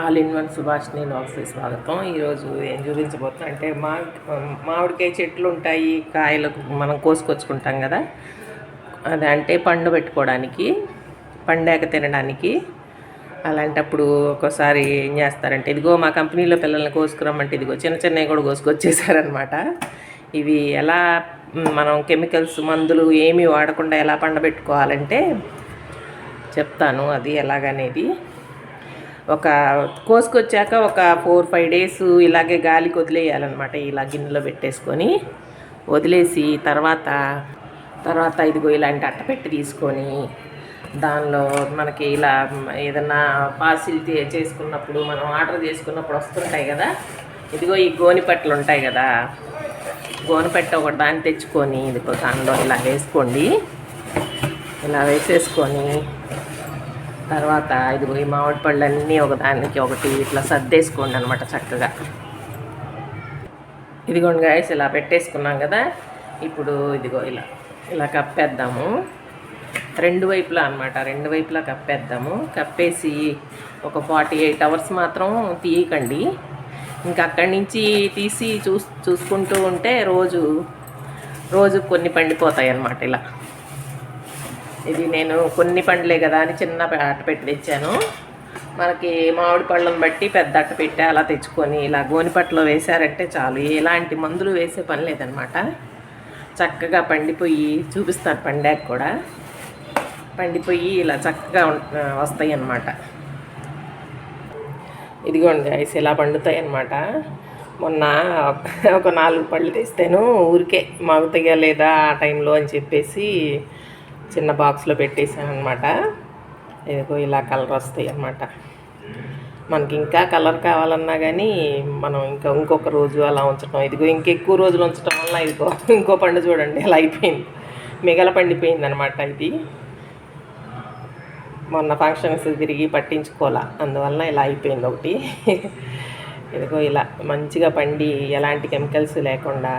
All in one సుభాష్ని లాక్స్కి స్వాగతం. ఈరోజు ఏం చూపించబోతున్నా అంటే మా మామిడికాయ చెట్లు ఉంటాయి కాయలు మనం కోసుకొచ్చుకుంటాం కదా. అది అంటే పండు పెట్టుకోవడానికి పండాక తినడానికి. అలాంటప్పుడు ఒక్కోసారి ఏం చేస్తారంటే ఇదిగో మా కంపెనీలో పిల్లల్ని కోసుకురమ్మంటే ఇదిగో చిన్న చిన్నవి కూడా కోసుకొచ్చేసారనమాట ఇవి ఎలా మనం కెమికల్స్ మందులు ఏమీ వాడకుండా ఎలా పండబెట్టుకోవాలంటే చెప్తాను అది ఎలాగనేది. ఒక కోసుకొచ్చాక ఒక ఫోర్ ఫైవ్ డేస్ ఇలాగే గాలికి వదిలేయాలన్నమాట ఇలా గిన్నెలో పెట్టేసుకొని. వదిలేసి తర్వాత తర్వాత ఇదిగో ఇలాంటి అట్టపెట్టి తీసుకొని దానిలో మనకి ఇలా ఏదన్నా పార్సిల్ చేసుకున్నప్పుడు మనం ఆర్డర్ చేసుకున్నప్పుడు వస్తుంటాయి కదా. ఇదిగో ఈ గోనిపట్లు ఉంటాయి కదా. గోనిపెట్ట ఒకటి దాన్ని తెచ్చుకొని ఇదిగో దానిలో ఇలా వేసుకోండి. ఇలా వేసేసుకొని తర్వాత ఇదిగో ఈ మామిడి పళ్ళన్నీ ఒకదానికి ఒకటి ఇట్లా సర్దేసుకోండి అనమాట చక్కగా. ఇదిగోండి గాయస్ ఇలా పెట్టేసుకున్నాం కదా. ఇప్పుడు ఇదిగో ఇలా ఇలా కప్పేద్దాము. రెండు వైపులా అనమాట రెండు వైపులా కప్పేద్దాము. కప్పేసి ఒక ఫార్టీ ఎయిట్ అవర్స్ మాత్రం తీయకండి. ఇంకా అక్కడి నుంచి తీసి చూ చూసుకుంటూ ఉంటే రోజు రోజు కొన్ని పండిపోతాయి అన్నమాట ఇలా. ఇది నేను కొన్ని పండ్లే కదా అని చిన్న అట్ట పెట్టి తెచ్చాను. మనకి మామిడి పళ్ళను బట్టి పెద్ద అట్ట పెట్టి అలా తెచ్చుకొని ఇలా గోనిపట్లో వేశారంటే చాలు. ఎలాంటి మందులు వేసే పని లేదనమాట. చక్కగా పండిపోయి చూపిస్తారు పండాక కూడా. పండిపోయి ఇలా చక్కగా వస్తాయి అన్నమాట ఇదిగోండి ఐస్ ఇలా పండుతాయి అన్నమాట మొన్న ఒక నాలుగు పళ్ళు తెస్తాను ఊరికే మాగుతాయా లేదా ఆ టైంలో అని చెప్పేసి చిన్న బాక్స్లో పెట్టేసాను అనమాట ఇదిగో ఇలా కలర్ వస్తాయి అన్నమాట. మనకి ఇంకా కలర్ కావాలన్నా కానీ మనం ఇంకా ఇంకొక రోజు అలా ఉంచడం ఇదిగో ఇంకెక్కువ రోజులు ఉంచడం వల్ల ఇదిగో ఇంకో పండు చూడండి ఇలా అయిపోయింది. మిగల పండిపోయింది అనమాట ఇది. మొన్న ఫంక్షన్స్ తిరిగి పట్టించుకోవాలా అందువల్ల ఇలా అయిపోయింది ఒకటి. ఇదిగో ఇలా మంచిగా పండి ఎలాంటి కెమికల్స్ లేకుండా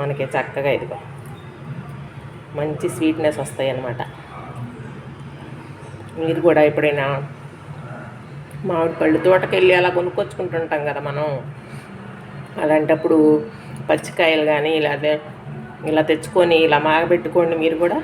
మనకి చక్కగా ఇదిగో మంచి స్వీట్నెస్ వస్తాయి అన్నమాట. మీరు కూడా ఎప్పుడైనా మామిడి పళ్ళు తోటకెళ్ళి అలా కొనుక్కొచ్చుకుంటుంటాం కదా మనం. అలాంటప్పుడు పచ్చికాయలు కానీ ఇలా ఇలా తెచ్చుకొని ఇలా మాగబెట్టుకోండి మీరు కూడా.